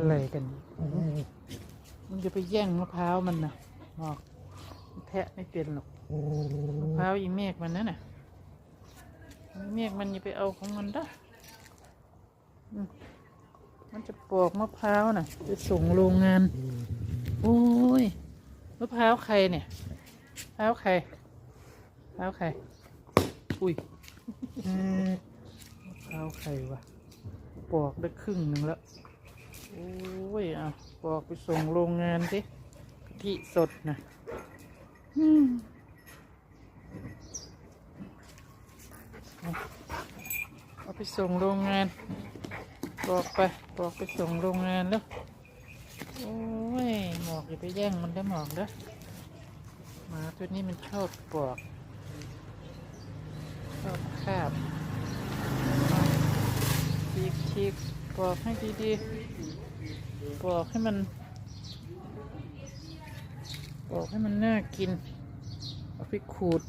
อะไรกัน มันจะไปแย่งมะพร้าวมันนะหอกแทะไม่เป็นหรอกมะพร้าวอีเมฆมันนั่นน่ะอีเมฆมันอย่าไปเอาของมันด้อมมันจะปอกมะพร้าวน่ะจะส่งโรงงาน โอ้ยมะพร้าวใครเนี่ยมะพร้าวใครมะพร้าวใคร อุ้ยมะพร้าวใครวะปอกได้ครึ่งหนึ่งแล้ว โอ้ยเอาปอกไปส่งโรงงานสิกะทิสดนะอืมเอาไปส่งโรงงานปอกไปปอกไปส่งโรงงานแล้วโอ้ยหมอกอย่าไปแย่งมันได้หมอกเด้อหมาตัวนี้มันชอบปอกชอบคาบฉีกฉีกปอกให้ดีๆ ปอกให้มันปอกให้มันน่ากิน เอาไปขูด